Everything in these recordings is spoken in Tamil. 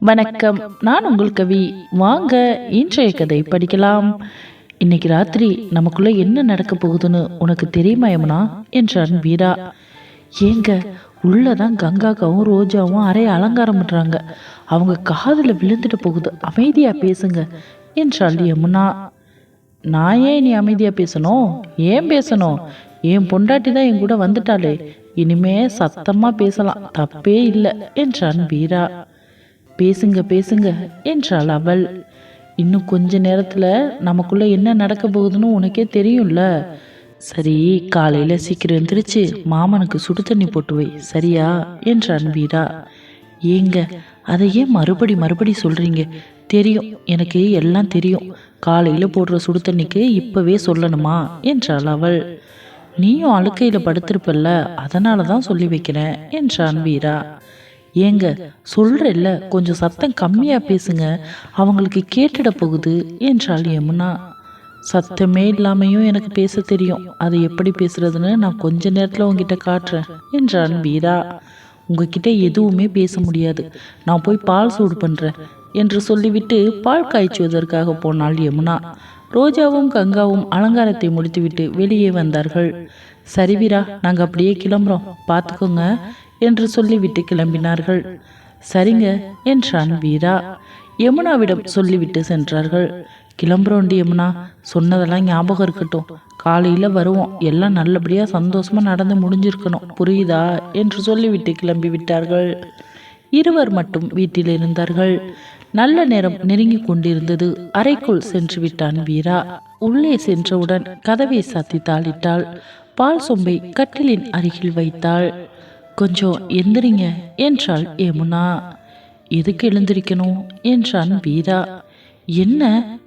வணக்கம். நான் உங்கள் கவி. வாங்க இன்றைய கதை படிக்கலாம். இன்னைக்கு ராத்திரி நமக்குள்ள என்ன நடக்க போகுதுன்னு உனக்கு தெரியுமா யமுனா? என்றான் வீரா. ஏங்க உள்ளதான் கங்காக்காவும் ரோஜாவும் அறைய அலங்காரம் பண்றாங்க. அவங்க காதில் விழுந்துட்டு போகுது. அமைதியா பேசுங்க என்றாள் யமுனா. நான் ஏன் நீ அமைதியா பேசணும்? ஏன் பேசணும்? என் பொண்டாட்டி தான் என் கூட வந்துட்டாளே. இனிமே சத்தமா பேசலாம். தப்பே இல்லை என்றான் வீரா. பேசுங்க பேசுங்க என்றாள் அவள். இன்னும் கொஞ்ச நேரத்தில் நமக்குள்ளே என்ன நடக்க போகுதுன்னு உனக்கே தெரியும்ல. சரி காலையில் சீக்கிரம் எந்திரிச்சு மாமனுக்கு சுடு தண்ணி போட்டு வை சரியா? என்றான் வீரா. ஏங்க அதை ஏன் மறுபடி மறுபடி சொல்கிறீங்க தெரியும் எனக்கு எல்லாம் தெரியும். காலையில் போடுற சுடு தண்ணிக்கு இப்போவே சொல்லணுமா? என்றாள் அவள். நீயும் அழுக்கையில் படுத்திருப்பல்ல அதனால தான் சொல்லி வைக்கிறேன் என்றான் வீரா. ஏங்க சொல்றேல்ல கொஞ்சம் சத்தம் கம்மியா பேசுங்க. அவங்களுக்கு கேட்டுட போகுது என்றாள் யமுனா. சத்தமே இல்லாமையும் எனக்கு பேச தெரியும். அது எப்படி பேசுறதுன்னு நான் கொஞ்ச நேரத்துல உங்ககிட்ட காட்டுறேன் என்றான் வீரா. உங்ககிட்ட எதுவுமே பேச முடியாது. நான் போய் பால் சூடு பண்றேன் என்று சொல்லிவிட்டு பால் காய்ச்சுவதற்காக போனாள் யமுனா. ரோஜாவும் கங்காவும் அலங்காரத்தை முடித்துவிட்டு வெளியே வந்தார்கள். சரி வீரா நாங்கள் அப்படியே கிளம்புறோம். பார்த்துக்கோங்க என்று சொல்லிவிட்டு கிளம்பினார்கள். சரிங்க என்றான் வீரா. யமுனாவிடம் சொல்லிவிட்டு சென்றார்கள். கிளம்புறோண்டி யமுனா சொன்னதெல்லாம் ஞாபகம் இருக்கட்டும். காலையில் வருவோம். எல்லாம் நல்லபடியாக சந்தோஷமாக நடந்து முடிஞ்சிருக்கணும். புரியுதா? என்று சொல்லிவிட்டு கிளம்பி விட்டார்கள் இருவர் மட்டும் வீட்டில் இருந்தார்கள். நல்ல நேரம் நெருங்கி கொண்டிருந்தது. அறைக்குள் சென்று விட்டான் வீரா. உள்ளே சென்றவுடன் கதவை சாத்தி தாளிட்டாள். பால் சொம்பை கட்டிலின் அருகில் வைத்தாள். கொஞ்சம் எந்திரிங்க என்றாள் யமுனா. எதுக்கு எழுந்திருக்கணும் என்றான் வீரா. என்ன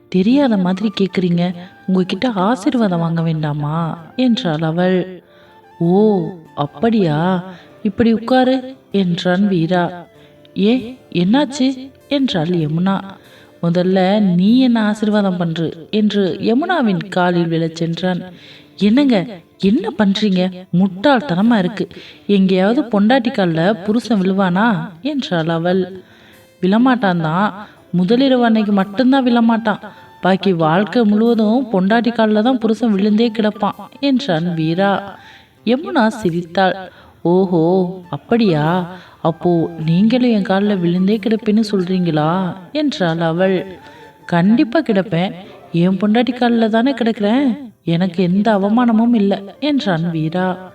தெரியாத மாதிரி கேட்குறீங்க உங்ககிட்ட ஆசீர்வாதம் வாங்க வேண்டாமா என்றாள் அவள். ஓ அப்படியா இப்படி உட்காரு என்றான் வீரா. ஏ என்னாச்சு என்றாள் யமுனா. முதல்ல நீ என்ன ஆசீர்வாதம் பண்று என்று யமுனாவின் காலில் விழச் சென்றான். என்னங்க என்ன பண்றீங்க? முட்டாள்தனமா இருக்கு. எங்கேயாவது பொண்டாட்டி காலில் புருஷன் விழுவானா? என்றாள் அவள். விழமாட்டான் தான் முதலிரவு அன்னைக்கு மட்டும்தான் விழமாட்டான். பாக்கி வாழ்க்கை முழுவதும் பொண்டாட்டி காலில் தான் புருஷன் விழுந்தே கிடப்பான் என்றான் வீரா. யமுனா சிரித்தாள். ஓஹோ அப்படியா? அப்போ நீங்களும் என் காலில் விழுந்தே கிடப்பேன்னு சொல்றீங்களா? என்றாள் அவள். கண்டிப்பா கிடப்பேன். என் பொண்டாட்டி காலில் தானே கிடக்கிறேன்? எனக்கு எந்த அவமானமும் இல்லை என்றான் வீரா.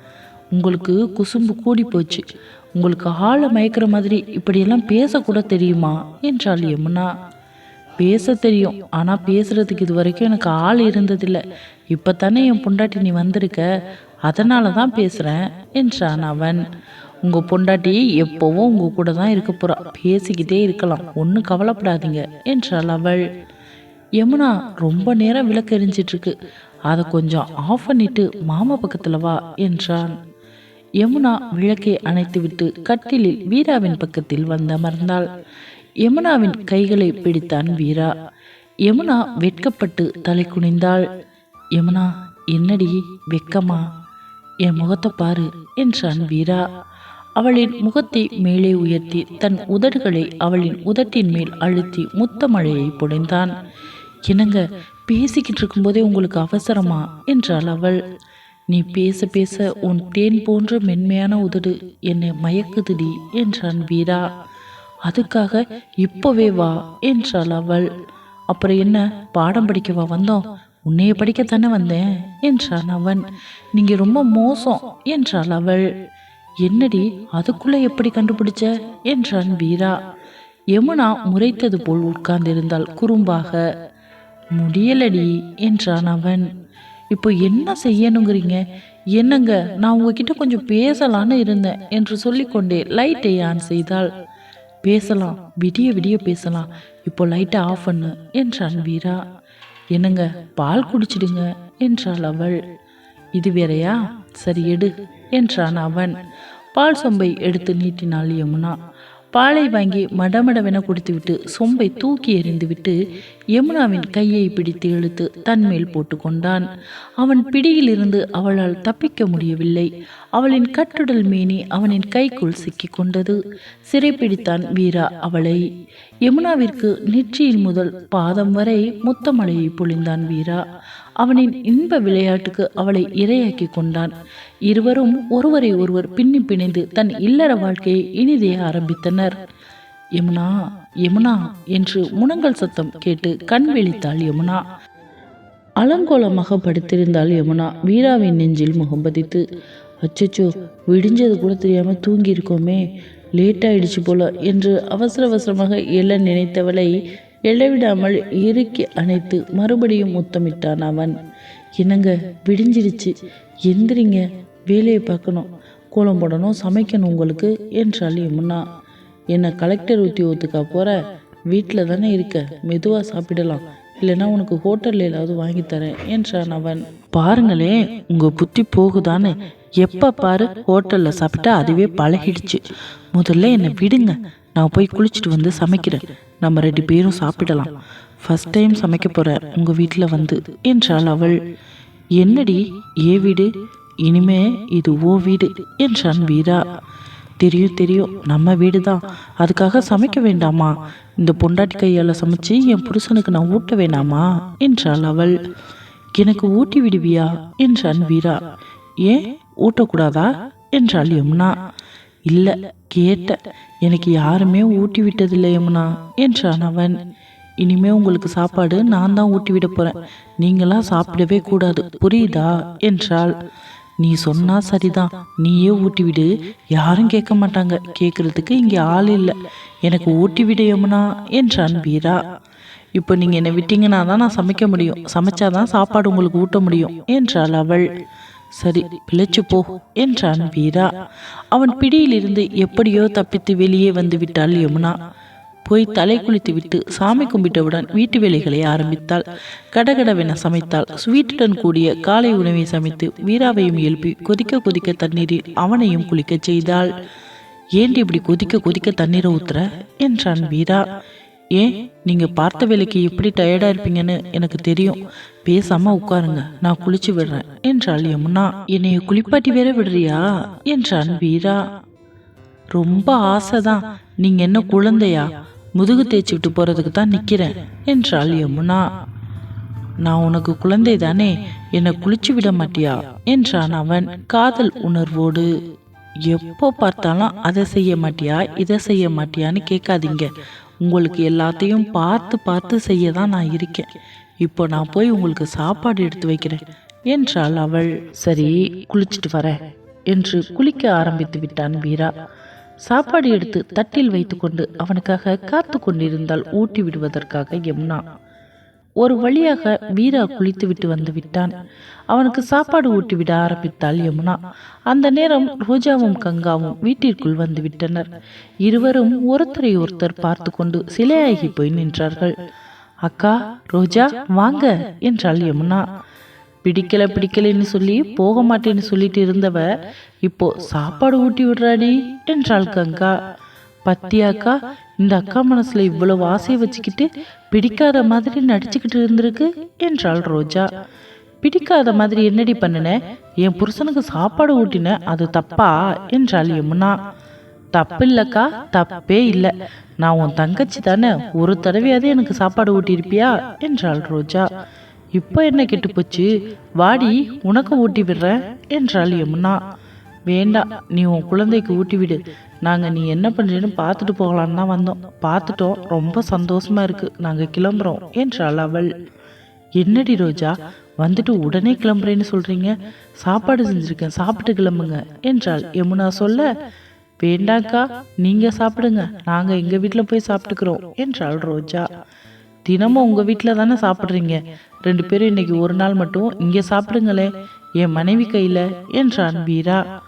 உங்களுக்கு குசும்பு கூடி போச்சு. உங்களுக்கு ஆளை மயக்கிற மாதிரி இப்படியெல்லாம் பேசக்கூட தெரியுமா? என்றாள் யமுனா. பேச தெரியும். ஆனால் பேசுறதுக்கு இது வரைக்கும் எனக்கு ஆள் இருந்ததில்லை. இப்போ தானே என் பொண்டாட்டி நீ வந்திருக்க? அதனால தான் பேசுகிறேன் என்றான் அவன். உங்கள் பொண்டாட்டி எப்போவும் உங்கள் கூட தான் இருக்க போகிறா பேசிக்கிட்டே இருக்கலாம். ஒன்றும் கவலைப்படாதீங்க என்றாள் அவள். யமுனா ரொம்ப நேரம் விளக்கு அதை கொஞ்சம் ஆஃப் பண்ணிட்டு மாமா பக்கத்தில் வா என்றான். யமுனா விளக்கை அணைத்துவிட்டு கட்டிலில் வீராவின் பக்கத்தில் வந்தமர்ந்தாள் யமுனாவின் கைகளை பிடித்தான் வீரா. யமுனா வெட்கப்பட்டு தலை குனிந்தாள். யமுனா என்னடி வெக்கமா? என் முகத்தை பாரு என்றான் வீரா. அவளின் முகத்தை மேலே உயர்த்தி தன் உதடுகளை அவளின் உதட்டின் மேல் அழுத்தி முத்தமழையை புடைந்தான். இணங்க பேசிக்கிட்டு இருக்கும்போதே உங்களுக்கு அவசரமா? என்றாள் அவள். நீ பேச பேச உன் தேன் போன்ற மென்மையான உதடு என்னை மயக்குதுடி என்றான் வீரா. அதுக்காக இப்போவே வா என்றாள் அவள். அப்புறம் என்ன பாடம் படிக்கவா வந்தோம். உன்னைய படிக்கத்தானே வந்தேன் என்றான் அவன். நீங்க ரொம்ப மோசம் என்றாள் அவள். என்னடி அதுக்குள்ள எப்படி கண்டுபிடிச்ச என்றான் வீரா. யமுனா முறைத்தது போல் உட்கார்ந்திருந்தாள் குறும்பாக. முடியலடி என்றான் அவன். இப்போ என்ன செய்யணுங்கிறீங்க? என்னங்க நான் உங்ககிட்ட கொஞ்சம் பேசலான்னு இருந்தேன் என்று சொல்லிக்கொண்டே லைட்டை ஆன் செய்தாள். பேசலாம் விடிய விடிய பேசலாம் இப்போ லைட்டை ஆஃப் பண்ணு என்றான் வீரா. என்னங்க பால் குடிச்சிடுங்க என்றாள் அவள். இது வேறையா? சரி எடு என்றான் அவன். பால் சொம்பை எடுத்து நீட்டினாள் யமுனா. பாலை வாங்கி மடமடவென குடித்துவிட்டு சொம்பை தூக்கி எறிந்துவிட்டு யமுனாவின் கையை பிடித்து இழுத்து தன்மேல் போட்டுக்கொண்டான். அவன் பிடியிலிருந்து அவளால் தப்பிக்க முடியவில்லை. அவளின் கட்டுடல் மேனி அவனின் கைக்குள் சிக்கிக் கொண்டது சிறைப்பிடித்தான் வீரா அவளை. யமுனாவிற்கு நெற்றியின் முதல் பாதம் வரை முத்தமழையை பொழிந்தான் வீரா. அவனின் இன்ப விளையாட்டுக்கு அவளை இரையாக்கி கொண்டான். இருவரும் ஒருவரை ஒருவர் பின்னி பிணைந்து தன் இல்லற வாழ்க்கையை இனிதே ஆரம்பித்தனர். யமுனா யமுனா என்று முனங்கல் சத்தம் கேட்டு கண் விழித்தாள் யமுனா. அலங்கோலமாக படுத்திருந்தாள் யமுனா. வீராவின் நெஞ்சில் முகம் பதித்து அச்சச்சோ விடிஞ்சது கூட தெரியாமல் தூங்கியிருக்கோமே லேட் ஆயிடுச்சு போல என்று அவசர அவசரமாக எழ நினைத்தவளை எழவிடாமல் இறுக்கி அணைத்து மறுபடியும் முத்தமிட்டான் அவன். என்னங்க விடிஞ்சிடுச்சு எந்திரிங்க வேலையை பார்க்கணும் கோலம் போடணும் சமைக்கணும் உங்களுக்கு என்றாள் யமுனா. என்னை கலெக்டர் உத்தியோகத்துக்கா போகிற வீட்டில் தானே இருக்க மெதுவாக சாப்பிடலாம் இல்லைன்னா உனக்கு ஹோட்டலில் ஏதாவது வாங்கி தரேன் என்றான் அவன். பாருங்களே உங்கள் புத்தி போகுதான்னு எப்போ பாரு ஹோட்டலில் சாப்பிட்டா அதுவே பழகிடுச்சு. முதல்ல என்னை விடுங்க. நான் போய் குளிச்சுட்டு வந்து சமைக்கிறேன். நம்ம ரெண்டு பேரும் சாப்பிடலாம். ஃபஸ்ட் டைம் சமைக்க போகிற உங்கள் வீட்டில் வந்து என்றாள் அவள். என்னடி? ஏ வீடு? இனிமே இது ஓ வீடு என்றான் வீரா. தெரியும் தெரியும். நம்ம வீடு தான் அதுக்காக சமைக்க வேண்டாமா? இந்த பொண்டாட்டி கையால் சமைச்சு என் புருஷனுக்கு நான் ஊட்ட வேணாமா? என்றாள் அவள். எனக்கு ஊட்டி விடுவியா? என்றான் வீரா. ஏன்? ஊட்டக்கூடாதா என்றாள் யமுனா. இல்லை கேட்ட. எனக்கு யாருமே ஊட்டி விட்டதில்லை யமுனா என்றான் அவன். இனிமே உங்களுக்கு சாப்பாடு நான் தான் ஊட்டி விட போறேன். நீங்களா சாப்பிடவே கூடாது. புரியுதா? என்றாள். நீ சொன்னா சரிதான். நீயே ஊட்டி விடு யாரும் கேட்க மாட்டாங்க. கேட்கறதுக்கு இங்கே ஆள் இல்லை. எனக்கு ஊட்டிவிடு யமுனா என்றான் வீரா. இப்போ நீங்கள் என்னை விட்டீங்கன்னா தான் நான் சமைக்க முடியும். சமைச்சாதான் சாப்பாடு உங்களுக்கு ஊட்ட முடியும் என்றாள் அவள். சரி பிழைச்சு போ என்றான் வீரா. அவன் பிடியிலிருந்து எப்படியோ தப்பித்து வெளியே வந்து விட்டாள் யமுனா. போய் தலை குளித்து விட்டு சாமி கும்பிட்டவுடன் வீட்டு வேலைகளை ஆரம்பித்தாள். கடகடவென சமைத்தாள். ஸ்வீட்டுடன் கூடிய காலை உணவை சமைத்து வீராவையும் எழுப்பி கொதிக்க கொதிக்க தண்ணீரில் அவனையும் குளிக்கச் செய்தாள். ஏண்டி இப்படி கொதிக்க கொதிக்க தண்ணீரை ஊத்துற? என்றான் வீரா. ஏன் நீங்கள் பார்த்த வேலைக்கு எப்படி டயர்டாக இருப்பீங்கன்னு எனக்கு தெரியும். பேசாமல் உட்காருங்க நான் குளிச்சு விடுறேன் என்றாள் யமுனா. என்னைய குளிப்பாட்டி வேற விடுறியா? என்றான் வீரா. ரொம்ப ஆசை தான் நீங்கள் என்ன குழந்தையா? முதுகு தேய்ச்சி விட்டு போகிறதுக்கு தான் நிற்கிறேன் என்றாள் யமுனா. நான் உனக்கு குழந்தை தானே என்னை குளிச்சு விட மாட்டியா? என்றான் அவன் காதல் உணர்வோடு. எப்போ பார்த்தாலும் அதை செய்ய மாட்டியா? இதை செய்ய மாட்டியான்னு கேட்காதீங்க. உங்களுக்கு எல்லாத்தையும் பார்த்து பார்த்து செய்ய தான் நான் இருக்கேன். இப்போ நான் போய் உங்களுக்கு சாப்பாடு எடுத்து வைக்கிறேன் என்றாள் அவள். சரி குளிச்சுட்டு வரேன் என்று குளிக்க ஆரம்பித்து விட்டான் வீரா. சாப்பாடு எடுத்து தட்டில் வைத்துக்கொண்டு அவனுக்காக காத்து கொண்டிருந்தால் ஊட்டி விடுவதற்காக யமுனா. ஒரு வழியாக வீரா குளித்துவிட்டு வந்து விட்டான். அவனுக்கு சாப்பாடு ஊட்டிவிட ஆரம்பித்தாள் யமுனா. அந்த நேரம் ரோஜாவும் கங்காவும் வீட்டிற்குள் வந்து விட்டனர். இருவரும் ஒருத்தரை ஒருத்தர் பார்த்து கொண்டு சிலையாகி போய் நின்றார்கள். அக்கா ரோஜா வாங்க என்றாள் யமுனா. பிடிக்கல பிடிக்கலன்னு சொல்லி போக மாட்டேன்னு சொல்லிட்டு இருந்தவ இப்போ சாப்பாடு ஊட்டி விடுறாடி என்றாள் கங்கா. பத்தியாக்கா இந்த அக்கா மனசுல இவ்வளவு ஆசையை வச்சுக்கிட்டு பிடிக்காத மாதிரி நடிச்சுக்கிட்டு இருந்திருக்கு என்றாள் ரோஜா. பிடிக்காத மாதிரி என்னடி பண்ணின? என் புருஷனுக்கு சாப்பாடு ஊட்டின அது தப்பா? என்றாள் யமுனா. தப்பு இல்லக்கா தப்பே இல்லை. நான் உன் தங்கச்சி தானே ஒரு தடவையாவது எனக்கு சாப்பாடு ஊட்டியிருப்பியா? என்றாள் ரோஜா. இப்போ என்ன கெட்டு போச்சு வாடி உனக்கு ஊட்டி விடுறேன் என்றாள் யமுனா. வேண்டாம் நீ உன் குழந்தைக்கு ஊட்டி விடு. நாங்கள் நீ என்ன பண்ணுறேன்னு பார்த்துட்டு போகலான்னு தான் வந்தோம். பார்த்துட்டோம். ரொம்ப சந்தோஷமா இருக்கு. நாங்கள் கிளம்புறோம் என்றாள் அவள். என்னடி ரோஜா? வந்துட்டு உடனே கிளம்புறேன்னு சொல்கிறீங்க சாப்பாடு செஞ்சுருக்கேன். சாப்பிட்டு கிளம்புங்க என்றாள். யமுனா சொல்ல வேண்டாக்கா நீங்கள் சாப்பிடுங்க. நாங்கள் எங்கள் வீட்டில் போய் சாப்பிட்டுக்கிறோம். என்றாள் ரோஜா. தினமும் உங்கள் வீட்டில் தானே சாப்பிட்றீங்க. ரெண்டு பேரும் இன்னைக்கு ஒரு நாள் மட்டும் இங்கே சாப்பிடுங்களே என் மனைவி கையில். என்றான் வீரா.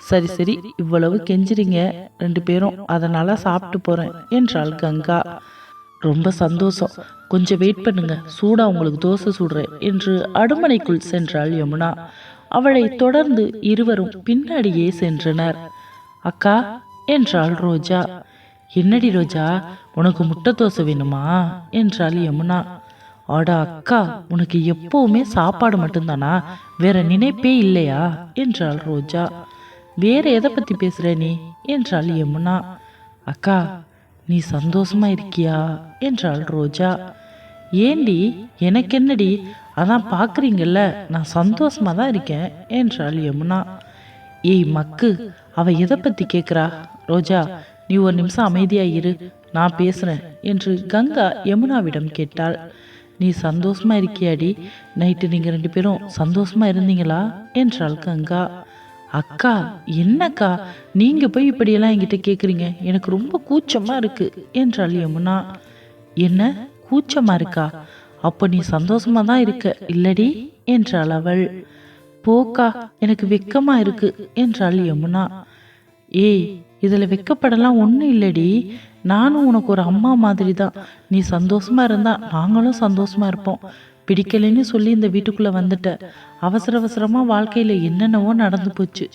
சரி சரி இவ்வளவு கெஞ்சிறீங்க. ரெண்டு பேரும் அதனால சாப்பிட்டு போறேன் என்றாள் கங்கா. ரொம்ப சந்தோஷம். கொஞ்சம் வெயிட் பண்ணுங்க. சூடா உங்களுக்கு தோசை சுடுறேன் என்று அடுமனைக்குள் சென்றாள் யமுனா. அவளை தொடர்ந்து இருவரும் பின்னாடியே சென்றனர். அக்கா என்றாள் ரோஜா. என்னடி ரோஜா? உனக்கு முட்டை தோசை வேணுமா? என்றாள் யமுனா. அடா அக்கா உனக்கு எப்பவுமே சாப்பாடு மட்டும்தானா? வேற நினைப்பே இல்லையா? என்றாள் ரோஜா. வேற எதை பற்றி பேசுகிற நீ? என்றாள் யமுனா. அக்கா நீ சந்தோஷமா இருக்கியா? என்றாள் ரோஜா. ஏண்டி எனக்கு என்னடி அதான் பார்க்குறீங்கல்ல நான் சந்தோஷமா தான் இருக்கேன் என்றாள் யமுனா. ஏய் மக்கு அவ எதை பற்றி கேட்குறா ரோஜா நீ ஒரு நிமிஷம் அமைதியாயிரு நான் பேசுகிறேன் என்று கங்கா யமுனாவிடம் கேட்டாள். நீ சந்தோஷமா இருக்கியாடி? நைட்டு நீங்கள் ரெண்டு பேரும் சந்தோஷமா இருந்தீங்களா? என்றாள் கங்கா. அக்கா என்னக்கா? நீங்க போய் இப்படியெல்லாம் என்கிட்ட கேட்குறீங்க எனக்கு ரொம்ப கூச்சமா இருக்கு என்றாள் யமுனா. என்ன? கூச்சமா இருக்கா? அப்போ நீ சந்தோஷமா தான் இருக்க இல்லடி? என்றாள் அவள். போக்கா எனக்கு வெக்கமா இருக்கு என்றாள் யமுனா. ஏய் இதுல வெக்கப்படலாம் ஒன்றும் இல்லடி. நானும் உனக்கு ஒரு அம்மா மாதிரி தான் நீ சந்தோஷமா இருந்தா நாங்களும் சந்தோஷமா இருப்போம். பிடிக்கலைன்னு சொல்லி இந்த வீட்டுக்குள்ளே வந்துட்ட. அவசர அவசரமாக வாழ்க்கையில் என்னென்னவோ நடந்து போச்சு.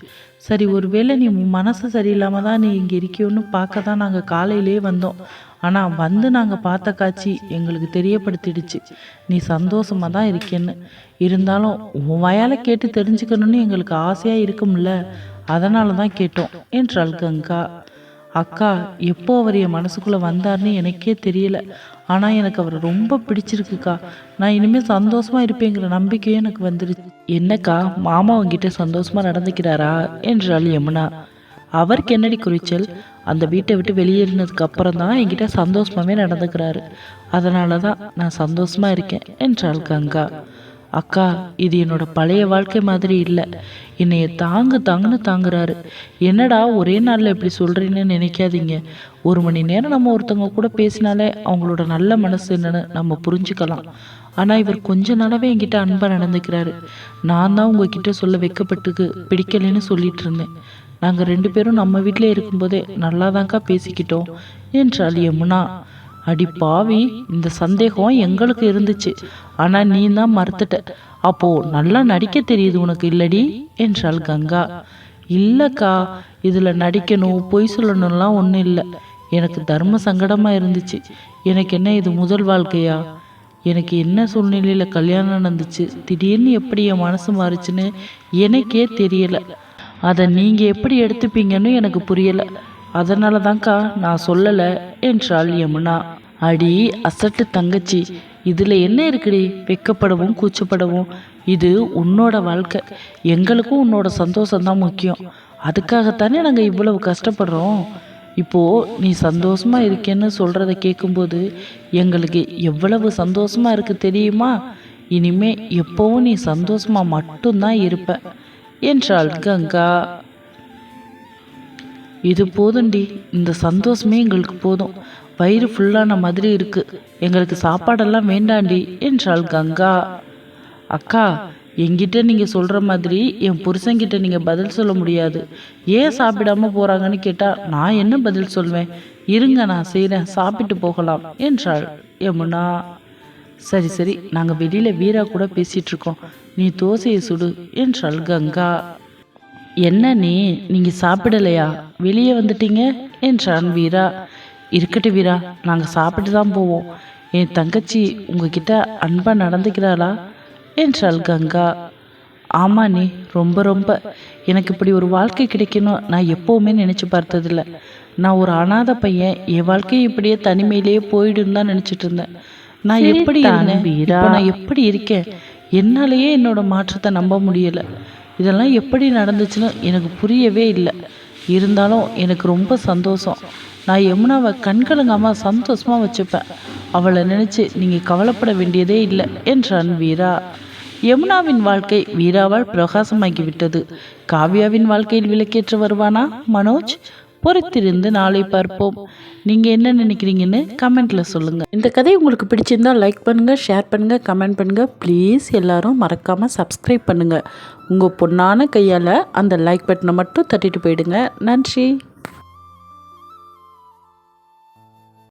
சரி ஒருவேளை நீ மனசு சரியில்லாமல் தான் நீ இங்கே இருக்கியோன்னு பார்க்க தான் நாங்கள் காலையிலே வந்தோம். ஆனால் வந்து நாங்கள் பார்த்த காட்சி எங்களுக்கு தெரியப்படுத்திடுச்சு. நீ சந்தோஷமா தான் இருக்கேன்னு. இருந்தாலும் உன் வயால கேட்டு தெரிஞ்சுக்கணும்னு எங்களுக்கு ஆசையாக இருக்கும்ல. அதனால தான் கேட்டோம் என்றாள் கங்கா. அக்கா எப்போ அவர் என் மனசுக்குள்ளே வந்தார்னு எனக்கே தெரியல. ஆனால் எனக்கு அவரை ரொம்ப பிடிச்சிருக்குக்கா. நான் இனிமேல் சந்தோஷமாக இருப்பேங்கிற நம்பிக்கையும் எனக்கு வந்துருச்சு. என்னக்கா மாமா உங்ககிட்ட சந்தோஷமாக நடந்துக்கிறாரா? என்றாள் யமுனா. அவருக்கு என்னடி குறிச்சல்? அந்த வீட்டை விட்டு வெளியேறினதுக்கு அப்புறம் தான் என்கிட்ட சந்தோஷமாகவே நடந்துக்கிறாரு. அதனால தான் நான் சந்தோஷமாக இருக்கேன் என்றாள் கங்கா. அக்கா இது என்னோட பழைய வாழ்க்கை மாதிரி இல்லை. என்னைய தாங்கு தாங்குன்னு தாங்குறாரு. என்னடா ஒரே நாளில் இப்படி சொல்கிறீன்னு நினைக்காதீங்க. ஒரு மணி நேரம் நம்ம ஒருத்தவங்க கூட பேசினாலே அவங்களோட நல்ல மனசு என்னன்னு நம்ம புரிஞ்சுக்கலாம். ஆனால் இவர் கொஞ்ச நாளாகவே என்கிட்ட அன்பாக நடந்துக்கிறாரு. நான் தான் உங்ககிட்ட சொல்ல வைக்கப்பட்டுக்கு பிடிக்கலைன்னு சொல்லிட்டு இருந்தேன். நாங்கள் ரெண்டு பேரும் நம்ம வீட்டிலே இருக்கும்போதே நல்லாதாங்க்கா பேசிக்கிட்டோம் என்றாள் யமுனா. அடி பாவி இந்த சந்தேகம் எங்களுக்கு இருந்துச்சு. ஆனால் நீ தான் மறுத்துட்ட. அப்போ நல்லா நடிக்க தெரியுது உனக்கு இல்லடி? என்றாள் கங்கா. இல்லைக்கா இதில் நடிக்கணும் பொய் சொல்லணும்லாம் ஒன்றும் இல்லை. எனக்கு தர்ம சங்கடமாக இருந்துச்சு. எனக்கு என்ன இது முதல் வாழ்க்கையா? எனக்கு என்ன சூழ்நிலையில் கல்யாணம் நடந்துச்சு? திடீர்னு எப்படி என் மனசு மாறுச்சுன்னு எனக்கே தெரியலை. அதை நீங்கள் எப்படி எடுத்துப்பீங்கன்னு எனக்கு புரியலை. அதனால தான்க்கா நான் சொல்லலை என்றாள் யமுனா. அடி அசட்டு தங்கச்சி. இதில் என்ன இருக்குடி? வெக்கப்படவும் கூச்சப்படவும். இது உன்னோட வாழ்க்கை. எங்களுக்கும் உன்னோட சந்தோஷம்தான் முக்கியம். அதுக்காகத்தானே நாங்கள் இவ்வளவு கஷ்டப்படுறோம். இப்போது நீ சந்தோஷமாக இருக்கேன்னு சொல்கிறத கேட்கும்போது எங்களுக்கு எவ்வளவு சந்தோஷமாக இருக்குது தெரியுமா? இனிமே எப்போவும் நீ சந்தோஷமாக மட்டும்தான் இருப்ப. என்றாள் கங்கா. இது போதும்டி. இந்த சந்தோஷமே எங்களுக்கு போதும். வயிறு ஃபுல்லான மாதிரி இருக்கு. எங்களுக்கு சாப்பாடெல்லாம் வேண்டாண்டி என்றாள் கங்கா. அக்கா என்கிட்ட நீங்கள் சொல்கிற மாதிரி என் புருஷங்கிட்ட நீங்கள் பதில் சொல்ல முடியாது. ஏன் சாப்பிடாம போகிறாங்கன்னு கேட்டால் நான் என்ன பதில் சொல்வேன்? இருங்க நான் செய்கிறேன் சாப்பிட்டு போகலாம் என்றாள் யமுனா. சரி சரி நாங்கள் வெளியில் வீரா கூட பேசிகிட்ருக்கோம் நீ தோசையை சுடு என்றாள் கங்கா. என்ன நீ? நீங்கள் சாப்பிடலையா? வெளியே வந்துட்டீங்க என்றான் வீரா. இருக்கட்டும் வீரா நாங்கள் சாப்பிட்டு தான் போவோம். என் தங்கச்சி உங்ககிட்ட அன்பாக நடந்துக்கிறாளா? என்றாள் கங்கா. ஆமாம் நீ ரொம்ப ரொம்ப. எனக்கு இப்படி ஒரு வாழ்க்கை கிடைக்கணும் நான் எப்போவுமே நினச்சி பார்த்ததில்ல. நான் ஒரு அனாத பையன் என் வாழ்க்கையை இப்படியே தனிமையிலேயே போயிடும் தான் நினச்சிட்டு இருந்தேன். நான் எப்படி வீரா. நான் எப்படி இருக்கேன்? என்னாலேயே என்னோட மாற்றத்தை நம்ப முடியலை. இதெல்லாம் எப்படி நடந்துச்சுன்னு எனக்கு புரியவே இல்லை. இருந்தாலும் எனக்கு ரொம்ப சந்தோஷம். நான் யமுனாவை கண்கலங்காமல் சந்தோஷமாக வச்சுப்பேன். அவளை நினச்சி நீங்கள் கவலைப்பட வேண்டியதே இல்லை என்றான் வீரா. யமுனாவின் வாழ்க்கை வீராவால் பிரகாசமாகிவிட்டது. காவ்யாவின் வாழ்க்கையில் விளக்கேற்று வருவானா மனோஜ்? பொறுத்திருந்து நாளை பார்ப்போம். நீங்கள் என்ன நினைக்கிறீங்கன்னு கமெண்ட்டில் சொல்லுங்கள் இந்த கதை உங்களுக்கு பிடிச்சிருந்தா லைக் பண்ணுங்கள் ஷேர் பண்ணுங்கள் கமெண்ட் பண்ணுங்கள் ப்ளீஸ் எல்லோரும் மறக்காமல் சப்ஸ்கிரைப் பண்ணுங்கள் உங்கள் பொண்ணான கையால் அந்த லைக் பட்டனை மட்டும் தட்டிட்டு போயிடுங்க. நன்றி.